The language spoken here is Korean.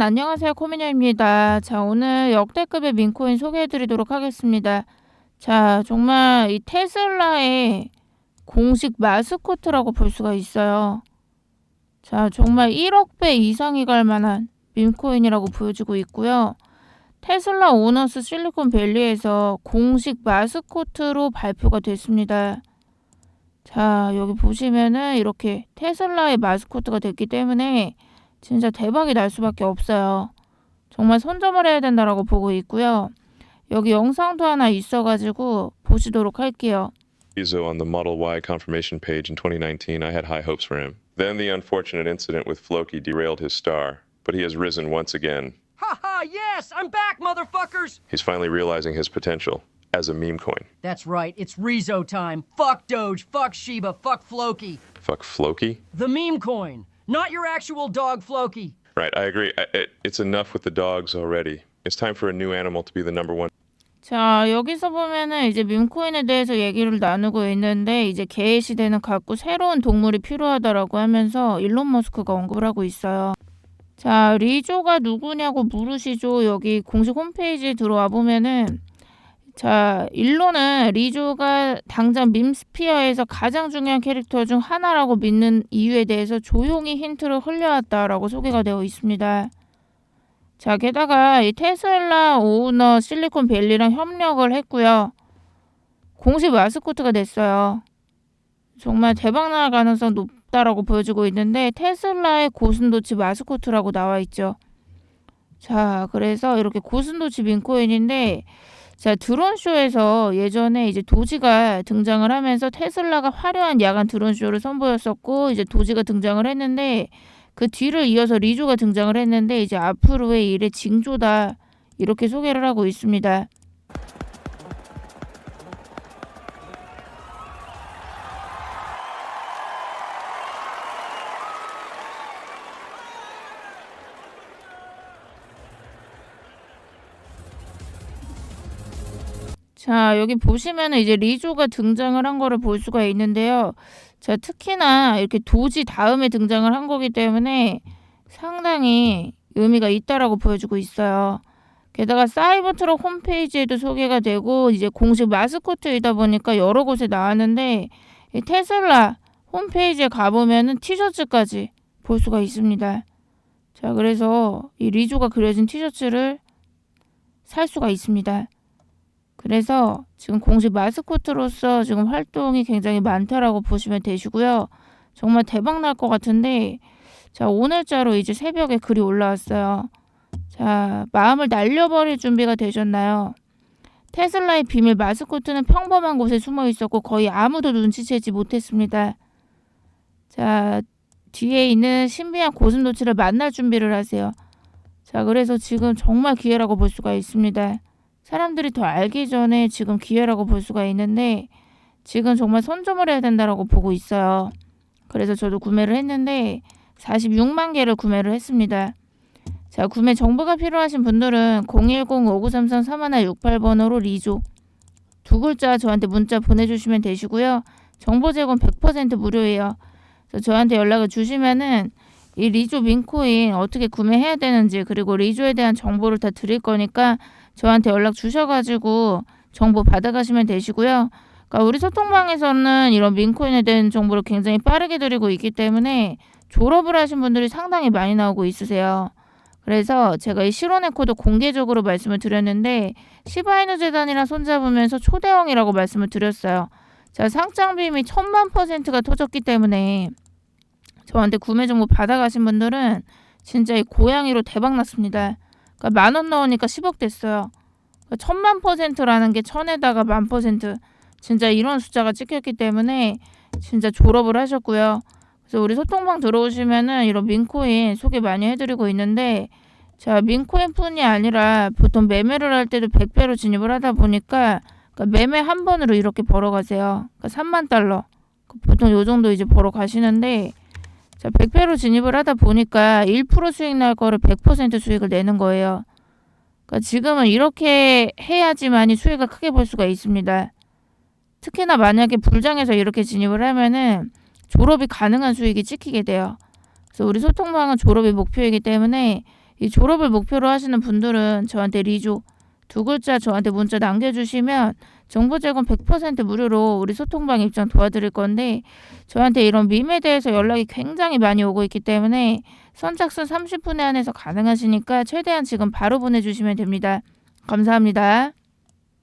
여러분 안녕하세요 코미녀입니다. 자 오늘 역대급의 민코인 소개해드리도록 하겠습니다. 자 정말 이 테슬라의 공식 마스코트라고 볼 수가 있어요. 자 정말 1억 배 이상이 갈 만한 민코인이라고 보여지고 있고요. 테슬라 오너스 실리콘밸리에서 공식 마스코트로 발표가 됐습니다. 자 여기 보시면은 이렇게 테슬라의 마스코트가 됐기 때문에 진짜 대박이 날 수밖에 없어요. 정말 선점을 해야 된다라고 보고 있고요. 여기 영상도 하나 있어가지고 보시도록 할게요. Rizzo on the Model Y confirmation page in 2019, I had high hopes for him. Then the unfortunate incident with Floki derailed his star, but he has risen once again. Haha, yes, I'm back, motherfuckers! He's finally realizing his potential as a meme coin. That's right, it's Rizzo time. Fuck Doge, fuck Shiba, fuck Floki. Fuck Floki? The meme coin, not your actual dog Floki. Right, I agree. I, it, it's enough with the dogs already. It's time for a new animal to be the number one 자 여기서 보면은 이제 밈코인에 대해서 얘기를 나누고 있는데 이제 개의 시대는 갔고 새로운 동물이 필요하다라고 하면서 일론 머스크가 언급을 하고 있어요. 자 리조가 누구냐고 물으시죠. 여기 공식 홈페이지에 들어와 보면은 자 일론은 리조가 당장 밈스피어에서 가장 중요한 캐릭터 중 하나라고 믿는 이유에 대해서 조용히 힌트를 흘려왔다라고 소개가 되어 있습니다. 자, 게다가 이 테슬라 오너 실리콘밸리랑 협력을 했고요. 공식 마스코트가 됐어요. 정말 대박 날 가능성 높다라고 보여지고 있는데 테슬라의 고슴도치 마스코트라고 나와 있죠. 자, 그래서 이렇게 고슴도치 민코인인데 자, 드론쇼에서 예전에 이제 도지가 등장을 하면서 테슬라가 화려한 야간 드론쇼를 선보였었고 이제 도지가 등장을 했는데 그 뒤를 이어서 리조가 등장을 했는데 이제 앞으로의 일의 징조다 이렇게 소개를 하고 있습니다. 자, 여기 보시면은 이제 리조가 등장을 한 거를 볼 수가 있는데요. 자, 특히나 이렇게 도지 다음에 등장을 한 거기 때문에 상당히 의미가 있다라고 보여주고 있어요. 게다가 사이버트럭 홈페이지에도 소개가 되고 이제 공식 마스코트이다 보니까 여러 곳에 나왔는데 이 테슬라 홈페이지에 가보면은 티셔츠까지 볼 수가 있습니다. 자, 그래서 이 리조가 그려진 티셔츠를 살 수가 있습니다. 그래서 지금 공식 마스코트로서 지금 활동이 굉장히 많다라고 보시면 되시고요. 정말 대박 날 것 같은데 자 오늘자로 이제 새벽에 글이 올라왔어요. 자 마음을 날려버릴 준비가 되셨나요? 테슬라의 비밀 마스코트는 평범한 곳에 숨어 있었고 거의 아무도 눈치채지 못했습니다. 자 뒤에 있는 신비한 고슴도치를 만날 준비를 하세요. 자 그래서 지금 정말 기회라고 볼 수가 있습니다. 사람들이 더 알기 전에 지금 기회라고 볼 수가 있는데 지금 정말 선점을 해야 된다라고 보고 있어요. 그래서 저도 구매를 했는데 46만 개를 구매를 했습니다. 자, 구매 정보가 필요하신 분들은 010-5933-3168번으로 리조 두 글자 저한테 문자 보내주시면 되시고요. 정보 제공 100% 무료예요. 저한테 연락을 주시면은 이 리조 민코인 어떻게 구매해야 되는지 그리고 리조에 대한 정보를 다 드릴 거니까 저한테 연락 주셔가지고 정보 받아가시면 되시고요. 그러니까 우리 소통방에서는 이런 민코인에 대한 정보를 굉장히 빠르게 드리고 있기 때문에 졸업을 하신 분들이 상당히 많이 나오고 있으세요. 그래서 제가 이 실온의 코드 공개적으로 말씀을 드렸는데 시바이누 재단이랑 손잡으면서 초대형이라고 말씀을 드렸어요. 자 상장비 및 천만 퍼센트가 터졌기 때문에 저한테 구매 정보 받아가신 분들은 진짜 이 고양이로 대박 났습니다. 그러니까 만 원 넣으니까 10억 됐어요. 그러니까 천만 퍼센트라는 게 천에다가 만 퍼센트. 진짜 이런 숫자가 찍혔기 때문에 진짜 졸업을 하셨고요. 그래서 우리 소통방 들어오시면은 이런 민코인 소개 많이 해드리고 있는데 자 민코인뿐이 아니라 보통 매매를 할 때도 100배로 진입을 하다 보니까 그러니까 매매 한 번으로 이렇게 벌어가세요. 그러니까 3만 달러. 보통 요 정도 이제 벌어 가시는데 자, 100배로 진입을 하다 보니까 1% 수익 날 거를 100% 수익을 내는 거예요. 그러니까 지금은 이렇게 해야지만이 수익을 크게 볼 수가 있습니다. 특히나 만약에 불장에서 이렇게 진입을 하면은 졸업이 가능한 수익이 찍히게 돼요. 그래서 우리 소통방은 졸업이 목표이기 때문에 이 졸업을 목표로 하시는 분들은 저한테 리조 두 글자 저한테 문자 남겨주시면 정보 제공 100% 무료로 우리 소통방 입장 도와드릴 건데 저한테 이런 밈에 대해서 연락이 굉장히 많이 오고 있기 때문에 선착순 30분에 한해서 가능하시니까 최대한 지금 바로 보내주시면 됩니다. 감사합니다.